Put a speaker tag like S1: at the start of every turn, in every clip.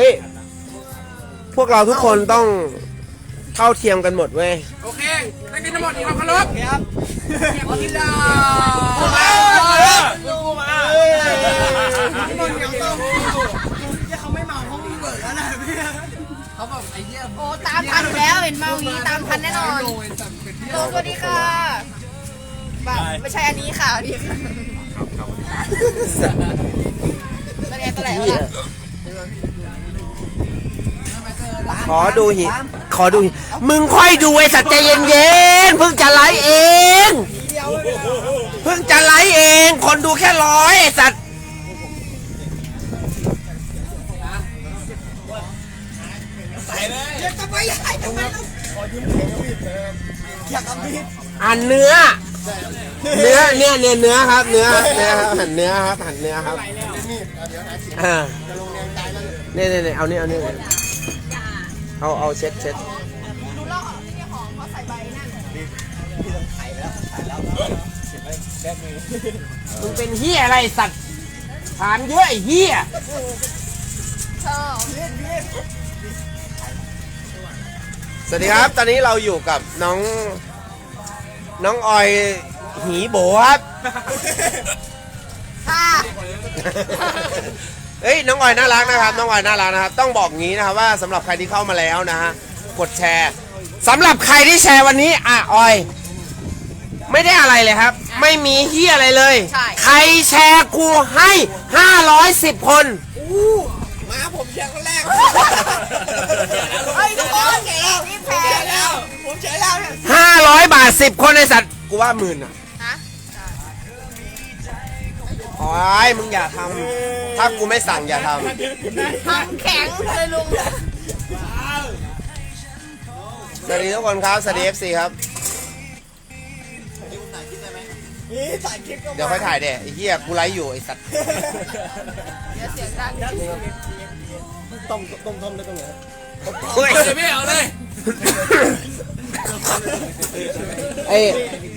S1: ฮ้ย พวกเราทุกคนต้องเท่าเทียมกันหมดเว้ย
S2: โอเคนักกินทั้งหมดความเคารพครับกินดา
S3: กูมากูมา
S2: ทั้งหมดอย่างต้องเขาไม่เมาเขาเบิกแล้วนะพี่เขาแบบไอ้เหี้ย
S4: โอ้ตามทันอยู่แล้วเห็นเมางี้ตามทันแน่นอนโลสวัสดีค่ะแบบไม่ใช่อันนี้ค่ะอันนี้ค่ะตัวไหนตัวไหนวะล่ะ
S1: ขอดูหิ ขอดูหิ มึงค่อยดูไอ้สัตว์ใจเย็นๆ เพิ่งจะไลฟ์เอง เพิ่งจะไลฟ์เอง คนดูแค่ร้อยไอ้สัตว์
S2: อั
S1: นเนื้อ เนื้อเนี่ยเนี่ยเนื้อครับ เนื้อเนื้อครับหั่นเนื้อครับหั่นเนื้อครับอ่าเนี่ยเนี่ยเนี่ยเอาเนี่ยเอาเนี่ย เอาเอาเช็ดเช็ด
S4: ดูลอกที่นี่หอมเขาใส่ใบนั่น
S1: มึงเป็นเฮียอะไรสัตว์ถามเยอะไอ้เฮีย
S4: ชอบ
S1: สวัสดีครับ ตอนนี้เราอยู่กับน้อง น้องออยหีโบครับ
S4: ค่ะ
S1: เฮ้ยน้องออยน่ารักนะครับน้องออยน่ารักนะครับต้องบอกงี้นะครับว่าสำหรับใครที่เข้ามาแล้วนะฮะกดแชร์สำหรับใครที่แชร์วันนี้อะออย ไม่ได้อะไรเลยครับ ไม่มีเฮียอะไรเลยใครแชร์กูให้ 510 คน
S2: มาผมแชร์คนแรก
S4: เฮ้ยทุกคนรีบแพ้
S2: แล้ว ผมแชร์แล้วเนี่ย
S1: 500 บาท 10 คนไอสัตว์กูว่าหมื่นอะ โอ้ยมึงอย่าทำถ้ากูไม่สั่งอย่าท
S4: ทำแข็งเลยลุงำ
S1: สวัสดีทุกคนครับสวัสดี FC ครับ
S2: นี่ถ่ายคลิปก็
S1: เดี๋ยวค่อยถ่ายเด้ไอ้เหี้ยกูไลฟ์อยู่ไอ้สัตว์
S4: เดี๋ยวเสียงดัง
S2: ต้มต้มต้มได้ตรงไหน
S1: เฮ้ย
S3: ไม่เอาเลย
S1: เอ้ย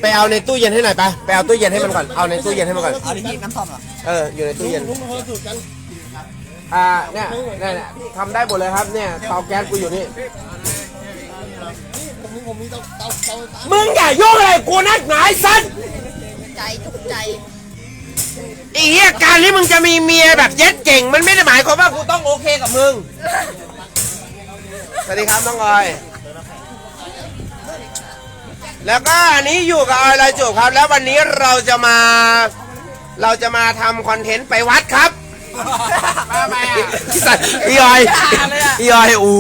S1: ไปเอาในตู้เย็นให้หน่อยไปไปเอาตู้เย็นให้มันก่อนเอาในตู้เย็นให้มันก่อน
S2: เอาดิน้ำส้มเหรอ
S1: เอออยู่ในตู้เย็น
S2: ลุงเขาสูตรกัน
S1: อ่าเนี่ยเนี่ยเนี่ยทำได้หมดเลยครับเนี่ยเตาแก๊สกูอยู่นี่
S2: ผมมีผมมีเตาเตาเตาไฟฟ้า
S1: มึงอย่ายุ่งอะไรกูนักหนาไอ้สัตว์
S4: ใจจุกใจ
S1: ไอ้เหี้ยการที่มึงจะมีเมียแบบเย็ดเก่ง มันไม่ได้หมายความว่ากูต้องโอเคกับมึง สวัสดีครับน้องออย แล้วก็อันนี้อยู่กับออยลอยจูบครับ แล้ววันนี้เราจะมา เราจะมาทำคอนเทนต์ไปวัดครับ
S3: มาไปอะ
S1: สัตว์อีออยอีออยอู้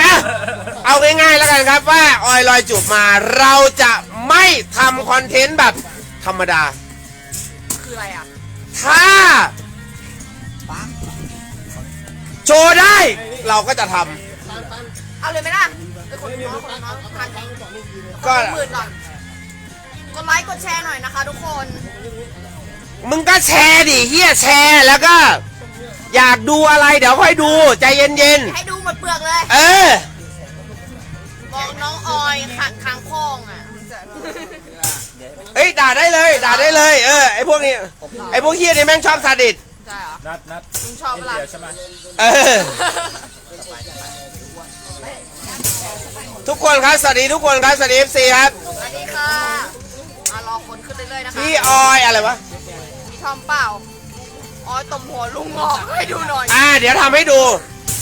S1: อะเอาง่ายๆแล้วกันครับว่าออยลอยจูบมาเราจะไม่ทำคอนเทนต์แบบธรรมดา
S4: คืออะไรอะ
S1: ถ้าโชว์ได้เราก็จะท
S4: เอาเลยไหมล่ะเป็นคนน้องคนน้องทานแข็งำ
S1: ก็
S4: หมื่นก่อนกดไลค์กดแชร์หน่อยนะคะทุกคน
S1: มึงก็แชร์ดิเฮียแชร์แล้วก็ อยากดูอะไรเดี๋ยวค่อยดู ใจเย็น
S4: ให้ดูหมดเปลือกเลย
S1: ๆ เออ
S4: บอกน้องออยขัดคางคองอะ
S1: เอ้ยด่าได้เลย ด่าได้เลย เออไอพวกนี้ไอพวกเฮียนี่แม่งชอบซาดิส
S4: ใช่เหรอ
S3: นัดนัด
S4: มึงชอบปะล่ะ
S3: ใช่ไหม
S1: เออ ทุกคนครับ สวัสดีทุกคนครับ สวัสดีเอฟซีครับ
S4: สวัสดีค่ะมารอคนขึ้นเรื่อยๆนะคะ
S1: พี่ออยอะไรวะ
S4: มีทอมเปล่าออยตบหัวลุงงอกให้ดูหน่อย
S1: อ่า เดี๋ยวทำให้ดู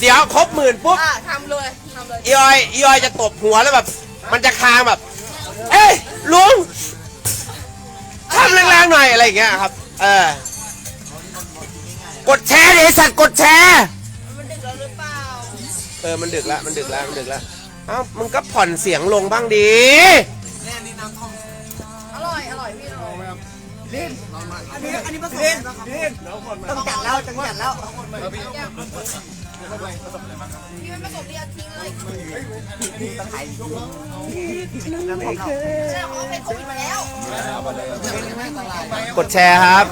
S1: เดี๋ยวครบหมื่นปุ๊บ
S4: อะทำเลยทำเลย
S1: อีออยอีออยจะตบหัวแล้วแบบ มันจะคางแบบ เอ้ยลุงทำแรงๆหน่อยอะไรอย่างเงี้ยครับ เออ กดแชร์ดิไอ้สัตว์กดแชร์
S4: มันดึกแล้วหรือเปล่า
S1: เออ มันดึกแล้วมันดึกแล้วมันดึกแล้ว เอ้ามึงก็ผ่อนเสียงลงบ้างดี
S4: อร่อย อร่อยพี่อร่อย
S2: อันนี้อันนี้ผสมอะไรบ้างครับต้องจัดแล้วต้องจัดแล้ว
S4: พี่ไม่ผสมเรียทิ้งเลยใช่เขาเป็นโควิดมาแล้ว
S1: กดแชร์ครับ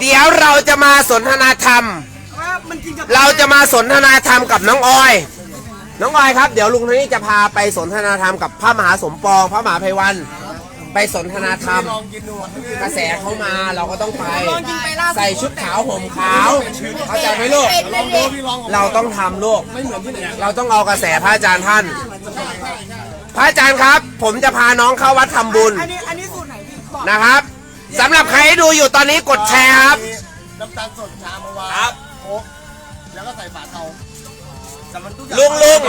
S1: เดี๋ยวเราจะมาสนทนาธรรม
S2: มันกินกับ
S1: เราจะมาสนทนาธรรมกับน้องออย น้องออยครับเดี๋ยวลุงโทนี่จะพาไปสนทนาธรรมกับพระมหาสมปอง พระมหาไพวัน ไปสนทนาธรรมกระแสเข้ามาเราก็ต้องไป ใส่ชุดขาวห่มขาวเข้าใจไหมลูก
S4: เป็นเป็นเด็ก
S1: เราต้องทำลูกเราต้องเอากระแสพระอาจารย์ท่าน พระอาจารย์ครับ ผมจะพาน้องเข้าวัดทำบุญ
S2: อันนี้อันนี้สูตรไหนพี่บอก
S1: นะครับสำหรับใครที่ดูอยู่ตอนนี้กดแชร์ครับ
S3: น้ำตาลสดชามาวาง
S1: ครับ
S3: โอ๊กแล้วก็ใส่ฝาเตา
S1: ลุงลุง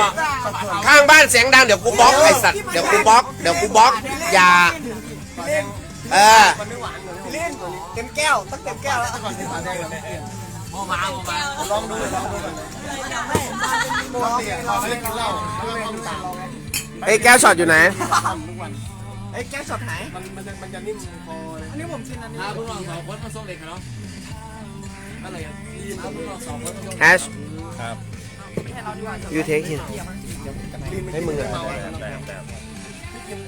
S1: ข้างบ้านเสียงดังเดี๋ยวกูบล็อกไอสัตว์เดี๋ยวกูบล็อกเดี๋ยวกูบล็อกอย่าเออ
S3: มันไม่หวานเหมือน
S2: เล่นเต็มแก้วตั้งเต็มแก้วแล้ว
S3: ก่อนที่ฝาแดงเราไม่เปลี่ยนโมมาโมมาลองดูลองดูก่อนปกติเราไม่ได้กินเหล้าเราไม่ต้องตาม
S1: ไอ้ยแก้วช็อตอยู่ไหน
S3: ทำทุกวัน
S2: ไอ้แก้วช็อตไหน
S3: มันมันจะมันจะนิ่มคอเลย
S2: อันนี้ผมกินอันนี้
S3: พวกเราสองคนมาส่งเด็กเนาะอะไรอะพวกเรา สองคนมาส่ง
S1: แฮชยูเทคฮินให้มึงอะ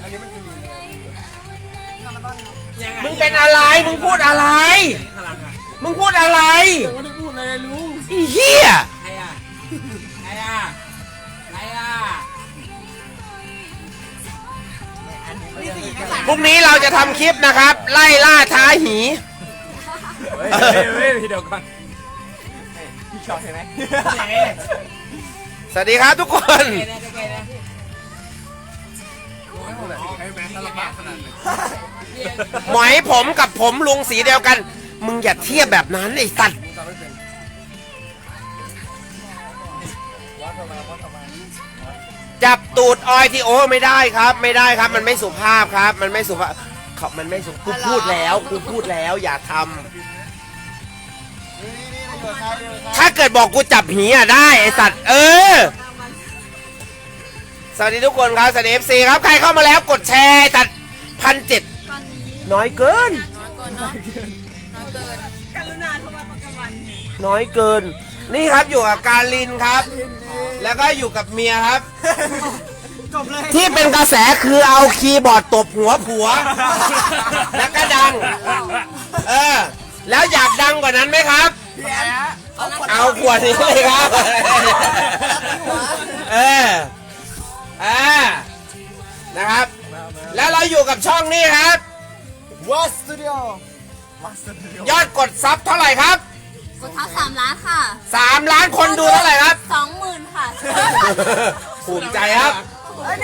S3: อันนี้มันคือ
S1: มึงเป็นอะไร มึงพูดอะไร มึงพูดอะไร
S3: ไม่ได้พูดเลยลุง
S1: ไอ้เหี้ย
S3: ใครอะใครอะใครอะ
S1: พรุ่งนี้เราจะทำคลิปนะครับ ไล่ล่าท้าหี
S3: เฮ้ยเฮ้ยเดี๋ยวก่อน พี่ชอบใช่ไหม
S1: สวัสดีครับทุกคน
S3: ไอ้แมนตลบากขนาดนี้
S1: หมอยผมกับผมลุงสีเดียวกัน มึงอย่าเทียบแบบนั้นไอ้สัตว์
S3: จำไม่เป็น
S1: จับตูดออยที่โอไม่ได้ครับ ไม่ได้ครับ มันไม่สุภาพครับ มันไม่สุภาพเขามันไม่สุกูพูดแล้วกูพูดแล้วอย่าทำ ถ้าเกิดบอกกูจับหีอะได้ไอสัตว์เออ สวัสดีทุกคนครับสวัสดีเอฟซีครับ ใครเข้ามาแล้วกดแชร์ตัดพันเจ็ดน้อยเกินน้อยเกิน นี่ครับอยู่กับการลินครับ แล้วก็อยู่กับเมียครับ
S2: จบเลย
S1: ที่เป็นกระแสคือเอาคีย์บอร์ดตบหัวผัว แล้วก็ดัง เออ แล้วอยากดังกว่านั้นไหมครับ เอาขวดนี้เลยครับ เอออ่านะครับ แล้วเราอยู่กับช่องนี้ครับ
S3: วัสตูดิโอวัสตูดิโอย
S1: อดกดซับเท่าไหร่ครับ
S5: กดทับสามล้านค่ะ
S1: 3ล้านคนดูเท่าไหร่ครับ
S5: สองหมื่นค่ะ
S1: ภูมิใจครับ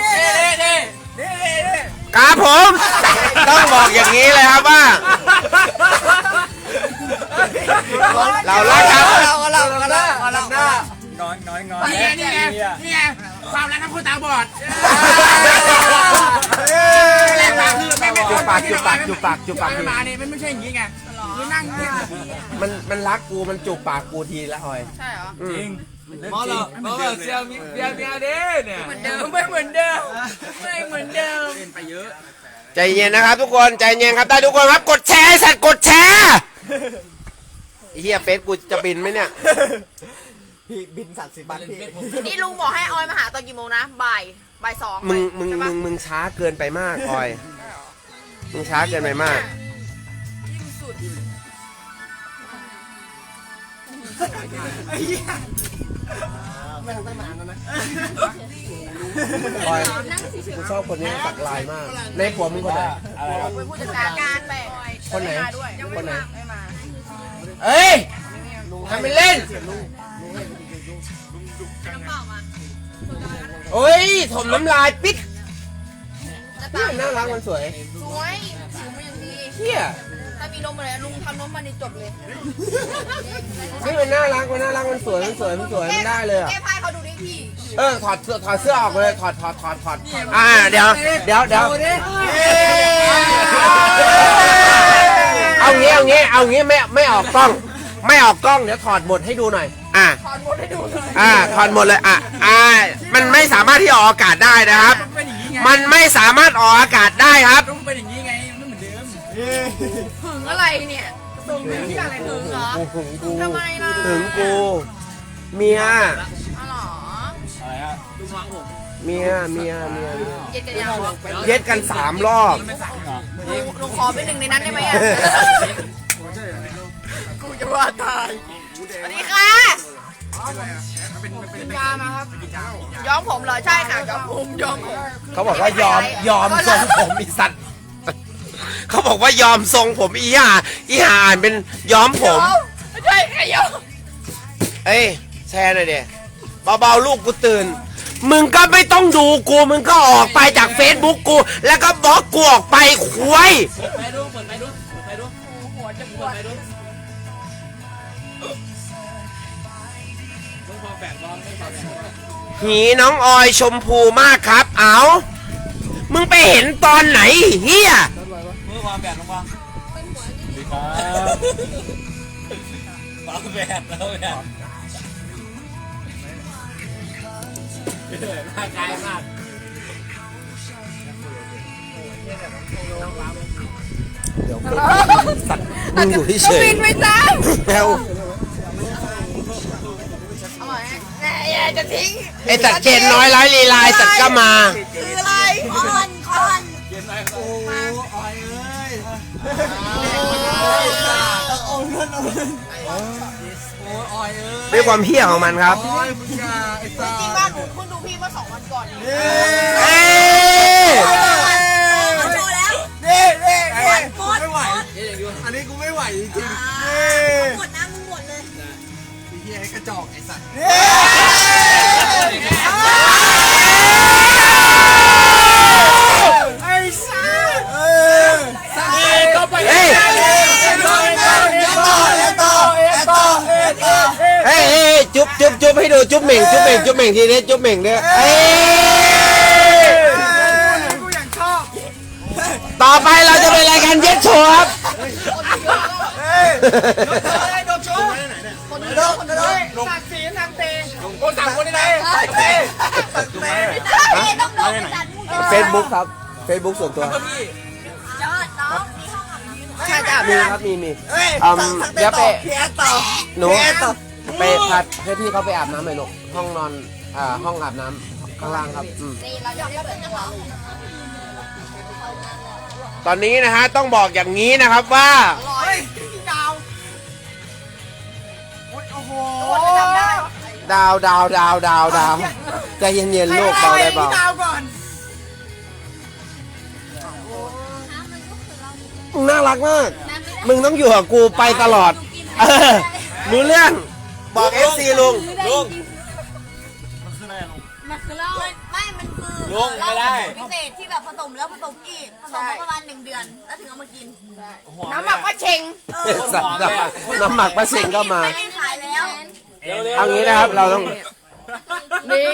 S2: นี่นี่นี่นี่นี่
S1: ครับผม ต้องบอกอย่างนี้เลยครับว่า เรารักครับ
S2: เราเราเราเราเราหน้า
S3: น้อยน้อยน้อย
S2: นี่ไงนี่ไงนี่ไงความรักของคนตาบอดแรงมากคือไม่ไม่
S1: จุบปากจุบปากจุบปากจุบปาก
S2: ไม่
S1: ที
S2: มาเนี่ยมันไม่ใช่อย่างนี้ไงคือนั่งเนี่ย
S1: มันมันรักกูมันจูบปากกูทีละออย
S4: ใช่เหรอ
S1: อืม
S3: มอลล์มอลล์เซียมีเซียมีอะไรเนี่ย
S4: เหมือนเดิมไม่เหมือนเดิมไม่เหมือนเดิม
S1: ใจเย็นนะครับทุกคนใจเย็นครับได้ทุกคนครับกดแชร์ไอ้สัตว์กดแชร์ ไอ้เฮียเฟซกูจะบินไหมเนี่ย
S2: พี่บินสัตว์สิบบาทพี่
S4: นี่ลุงบอกให้ออยมาหาตอนกี่โมงนะบ่ายบ่ายสอง
S1: มึงมึง
S4: ใช่
S1: มึ
S4: ปะ
S1: งมึงช้าเกินไปมากออย มึงช้าเกินไปมาก
S3: แม่งตั้งนานแล้วนะ
S1: ออยกูชอบคนนี้สักลายมาก ในผัวมึงคนไหน
S4: เป็นผู้จัดการการแปลก
S1: คนไหน
S4: ม่มาด้วยยัง
S1: คนไหน
S4: ไม่มา
S1: เอ้ยทำเป็นเล่นโอ้ยถมน้ำลายปิด
S4: จะ
S1: นี่
S4: ตาม
S1: มันน่ารักมันสวย
S4: สวยผิวมันยังดี
S1: เฮีย
S4: ถ้ามีนมอะไรลุงทำนมมาในจบเลย
S1: นี่มันน่ารักมันน่ารักมันสวยมันสวยมันสวยมันได้เลยอะ
S4: แก้ผ้าให้เขาดูดิพี่
S1: เออถอดเสื้อถอดเสื้อออกเลยถอดถอดถอดถอดอ่าเดี๋ยวเดี๋ยวเดี๋ยว เอางี้เอางี้เอางี้ไม่ไม่ออกกล้อง ไม่ออกกล้องเดี๋ยวถอดหมดให้ดูหน่อย อ่า
S4: ถอนหมดให้ดูเลย
S1: อ่าถอดหมดเลยอะอ่ามันไม่สามารถที่จะออกอากาศได้นะครับ
S2: เป็นอย่างนี้ไง
S1: มันไม่สามารถออกอากาศได้ครับ
S2: ต้องเป็นอย่างนี้ไงไม่เหมือนเดิม
S4: หึงอะไรเนี่ยตรงนี้ที่อะไรหึงเหรอหึงทำไมล่ะ
S1: ถึงกู เมีย
S4: อ๋อเหรอ
S3: อะไรอะดูฟังผม
S1: เมียเมียเมีย
S4: เย็ดกันยังวะ
S1: เย็ดกันสามรอบ
S4: ลุงลุงขอเป็นหนึ่งในนั้นได้ไหมอะ กูจะว่าตาย สวัสดีค่ะกินยามาครับ ย้อมผมเหรอ ใช่ค่ะ ย้อมผมย้อมผม
S1: เขาบอกว่ายอมยอมทรงผมอีสัตว์เขาบอกว่ายอมทรงผมอีห่าอีห่าอ่านเป็นย้อมผม
S4: ไม่ใช่ใครยอม
S1: เอ้ยแชร์หน่อยเดียเบาๆลูกกูตื่น มึงก็ไม่ต้องดูกูมึงก็ออกไปจากเฟซบุ๊กกู แล้วก็บล็อกกูออกไปควย
S2: ไปดูเปิดไปดูเปิดไปดูหัวจะปวดไปดูต้องพอแบ่งบอลต้องพอแบ่งบอล
S1: หีน้องออยชมพูมากครับ เอามึงไปเห็นตอนไหนเฮีย
S2: มือความแฝงลงมาดีครับวามแฝงแล้วแฝง น่ากายมาก
S1: มึงอยู่เฉ
S4: ก็
S1: ย
S4: บินไปจ้า
S1: ๆแล้ว
S4: เอาไว้แหมอย่าจะทิ้ง
S1: ไอ้ตัดเจนน้อยร้อยลีลายสัตว์ก็มา
S4: คืออะไร
S5: คอนคอน
S2: เกมไหนโอ้
S3: ออยเอ้ย
S2: โอ้ออยเอ้ย
S1: ด้วยความเฮี้ยของมันครับ
S3: ออยมึงอย่าไอ้สัส
S4: จริงว่าหนูเพิ่งดูพี่เมื่อสองวันก่อนเอง
S1: เอ้ย
S5: มาโชว์แล้ว
S3: เด้เด้เด้
S5: หมด
S3: ไม่ไหว
S2: เอ๊ะอย่างดู
S3: อันนี้กูไม่ไหวจริงๆเด้
S5: หมดนะมึงหมดเลย
S3: ไอ้เหี้ยไอ้กระจอกไอ้สัตว์ไอ้สัสเออ
S2: ก็ไป
S1: เฮ้ย
S3: ต่อต่อต่อต่อ
S1: เฮ้ยเฮ้ยจุ๊บจุ๊บจุ๊บ ให้ดูจุ๊บเหม่งจุ๊บเหม่งจุ๊บเหม่งทีนี้จุ๊บเหม่งเนี่ยเอ้ย
S3: กูอยากชอบ
S1: ต่อไปเราจะเป็นรายการเย็ดโชว์ครับ
S3: อะไรโดนโชว์คนโดนคนโดนสักสีทางเตะคนสั่งคนที่ไหนสักเตะสักเตะ
S5: เอ๊ะต้องโดนไปจัดมึง
S1: เฟซบุ๊กครับเฟซบุ๊กส่วนตัว
S5: ยอดน้องนี่ห้องอับยืน
S4: ใช่จ้ะ
S1: มีครับมีมี
S3: เฮ้ย
S1: อืม
S3: สัก
S1: เดี๋
S3: เตะ
S1: ยว
S3: ต่
S1: ไป
S3: อพี่แอดต่อ
S1: หนู
S3: พี่แอดต่อ
S1: ไปพัดให้พี่เขาไปอาบน้ำหน่อยลูกห้องนอนอ่าห้องอาบน้ำข้างล่างครับอืม
S4: นี่เราจะได้เปิดจังหวะ
S1: ตอนนี้นะฮะต้องบอกอย่างนี้นะครับว่า
S3: เฮ้ยดาวโอ้โห
S4: จำได้
S1: ดาวดาวดาวดาวดาวใจเย็นๆลูกเบาได้เบา
S3: ดาวก่อน
S1: มึงน่ารักมาก มึงต้องอยู่กับกูไปตลอด เออรู้เรื่อง บอกเอฟซีลุง
S2: ลุง
S5: มันคือเหล้าไม่ มันคือ
S2: ลุงไม่ได้
S5: พิเศษที่แบบผสมแล้วผสมอีก ผสมมาประมาณหนึ่งเดือน แล้วถึงเอามากิน
S4: น้ำหมักปลาเชง
S1: สัตว์น้ำหมักน้ำหมักปลาเซ็งก็มา
S5: ไม่ได้ขายแล้ว
S1: เอางี้นะครับเราต้อง
S4: นี่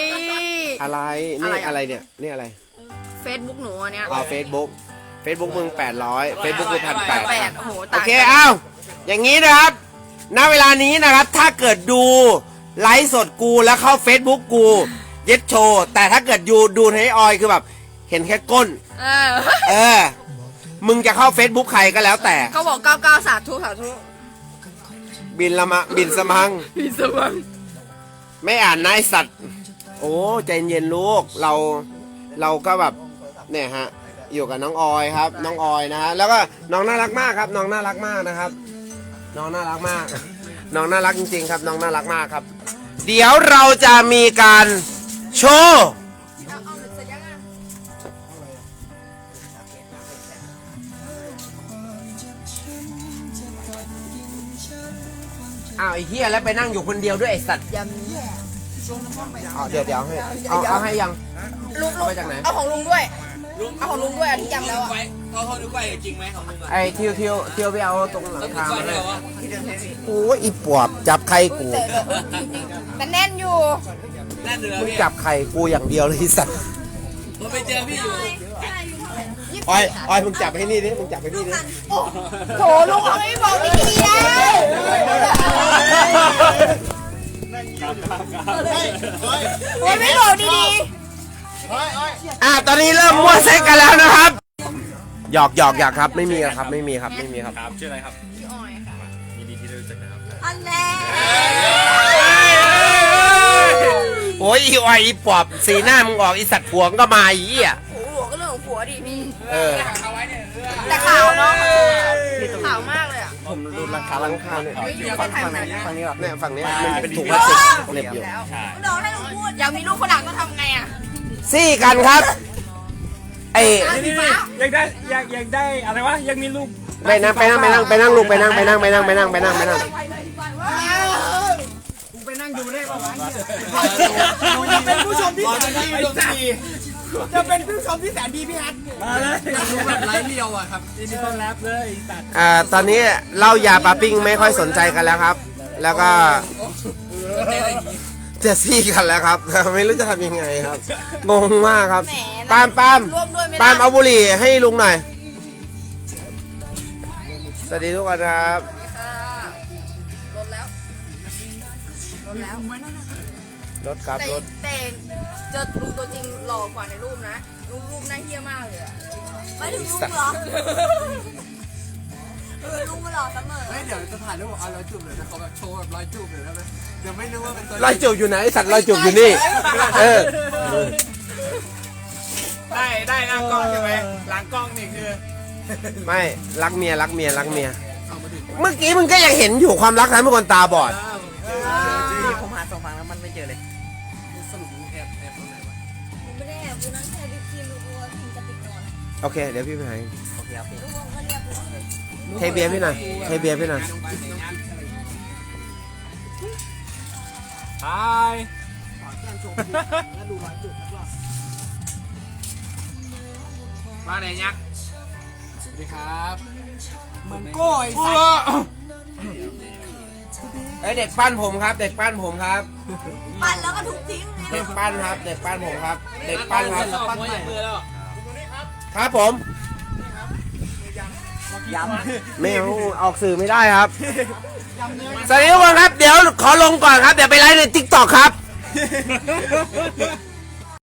S1: อะไรนี่อะไรเนี่ยนี่อะไร
S4: เฟซบุ๊กหนูอันเนี้ย
S1: เอาเฟซบุ๊กเฟซบุ๊กมึง800เฟซบุ๊กกูพันแปด
S4: แปดโอ้โห
S1: โอ
S4: ต่าง
S1: เคเอาอย่างนี้นะครับ ณเวลานี้นะครับ ถ้าเกิดดูไลฟ์สดกูแล้วเข้า Facebook กู เย็ดโชว์ แต่ถ้าเกิดยูดูในออยคือแบบ เห็นแค่ก้น
S4: เออ
S1: เออ มึงจะเข้า Facebook ใครก็แล้วแต่
S4: เขาบอกเก้าเก้าสาธุสาธุ
S1: บินละมะบินสมัง
S4: พี่สวัง
S1: ไม่อ่านนายสัตว์ โอ้ใจเย็นลูก เราเราก็แบบเนี่ยฮะ อยู่กับน้องออยครับ น้องออยนะฮะแล้วก็น้องน่ารักมากครับ น้องน่ารักมากนะครับ น้องน่ารักมาก น้องน่ารักจริงๆครับ น้องน่ารักมากครับ เดี๋ยวเราจะมีการโชว์อ้าวไอ้เหี้ยแล้วไปนั่งอยู่คนเดียวด้วยไอ้สัตว์
S4: ยัง
S1: อ๋อเดี๋ยวเดี๋ยวให้เอาเอาให้ยัง
S4: ลุง
S1: เอามาจากไหน
S4: เอาของลุงด้วย เอาของลุงด้วยอันที่ยำแล้วอะ
S2: ไป เขาเขาดูไปจริงไหมของมึงอะ
S1: ไอ้ทิวทิวทิวไปเอาตรงหลังคา
S2: ก้อน
S1: มา
S2: เล
S1: เลยย
S2: เหรอ
S1: โอ้ยอีปอบจับใครกู
S4: แต่แน่นอยู่
S2: นั่นเดือ
S1: มึง
S2: พี่
S1: จับไข่กูอย่างเดียวเลยไอ้สัตว์
S2: ผมไปเจอพี่อยู่
S1: ออยออยมึงจับให้นี่ดิมึงจับให้นี่ดิ
S4: โถลุงเขาไม่บอกดีๆนะโอ้ยไม่บอกดี
S1: อะตอนนี้เริ่มมั่วเซ็กกันแล้วนะครับ หยอกหยอกหยอกครับ ไม่มีครับ ไม่มีครับ ไม่มีครับ
S2: ครับชื่ออะไรครับ
S5: อันแน่
S1: โอ้ยอีออยอีปอบสีหน้ามึงออกอีสัตว์ผัวมึงก็มาอีอะ
S4: ๆโอ้โหก็เรื่องของผัวดิพี่
S1: เออ
S4: แต่ขาวเนาะขาวมากเลยอะ
S1: ผมดูราคาร้านข้าวเนี่ย
S4: ฝั่งฝั่งไหน
S1: ฝั่งนี้ครับเนี่ยฝั่งนี้มันเป็นถุงพลาสติกเหน็บอยู่
S4: แล้ว
S5: โดนให้ลุงพูด
S4: อยากมีลูกฝรั่งต้องทำไงอะ
S1: ซี่กันครับ ไอ้
S6: นี่นี่อยากได้อยากอยากได้อะไรวะยังมีรูป
S1: ไปนั่งไปนั่งไปนั่งไปนั่งลูกไปนั่งไปนั่งไปนั่งไปนั่งไปนั่งไปนั่ง
S2: กูไปนั่งดูได้ป่าวะกูจะเป็นผู้ชมที่แสนดีจะเป็นผู้ชมที่แสนดีพี่ฮัท
S6: มาเลย
S2: ดูแบบไร้เรียวอะครับ
S6: ยินดีต้อนรับเลยตัด
S1: อ่าตอนนี้เหล่ายาปลาปิ้งไม่ค่อยสนใจกันแล้วครับ แล้วก็ จะซี่กันแล้วครับ ไม่รู้จะทำยังไงครับงงมากครับ
S4: แหม
S1: ปาล์มปาล์ม
S4: ร่วมด้วยไม่
S1: ปาล์ม
S4: ได้
S1: เอาบุหรี่ให้ลุงหน่อยสวัสดีทุกคนครับ
S4: ลดแล้วลดแล้ว
S1: รถครับ
S4: แต่
S1: รถ
S4: แต่เจอลุงตัวจริงหล่อกว่าในรูปนะรูปรูปน่าเฮี้ยมากเลยอะ
S5: ไม่ถึงลุงเหรอ เออลุงมาหล่อเสมอ
S2: เฮ้ยเดี๋ยวจะถ่ายรูปเอาร้อยจูบเลยนะเขาแบบโชว์แบบร้อยจูบเลยได้ไหมเดี๋ยวไม่รู้ว่าเป็นตัว
S1: รอยจูบอยู่ไหนไอ้สัตว์รอยจูบอยู่นี่เออ
S6: ได้ได้หน้ากล้องใช่ไหมหลังกล้องนี่คือ
S1: ไม่รักเมียรักเมียรักเมีย เมื่อกี้มึงก็ยังเห็นอยู่ความรักทำให้คนตาบอด
S2: ผมหาสองฝั่งแล้วมันไม่เจอเลย
S5: กูไม่ได้แอบกูนั่งแค่วิปครีมดูกูว่าพิมจะติดนอน
S1: โอเค เดี๋ยวพี่ไปหา
S5: ทุกคนก็เรียกกูเลย
S1: เทเบียร์พี่หน่อยเทเบียร์พี่หน่อย
S6: ฮายมาไหนยักษ์
S2: สวัสดีครับเหมือนโก้ไอ้สัส
S1: ไอยเด็กปั้นผมครับ เด็กปั้นผมครับ
S5: ปั่นแล้วก็ทุบทิ้ง
S1: เด็กปั้นครับ เด็กปั้นผมครับ เด็กปั้นครับ
S6: ปั้นใหม่มือแล้ว
S1: ครับผม ไม่เอาออกสื่อไม่ได้ครับสวัสดีทุกคนครับ เดี๋ยวขอลงก่อนครับ เดี๋ยวไปไลฟ์ในทิกตอกครับ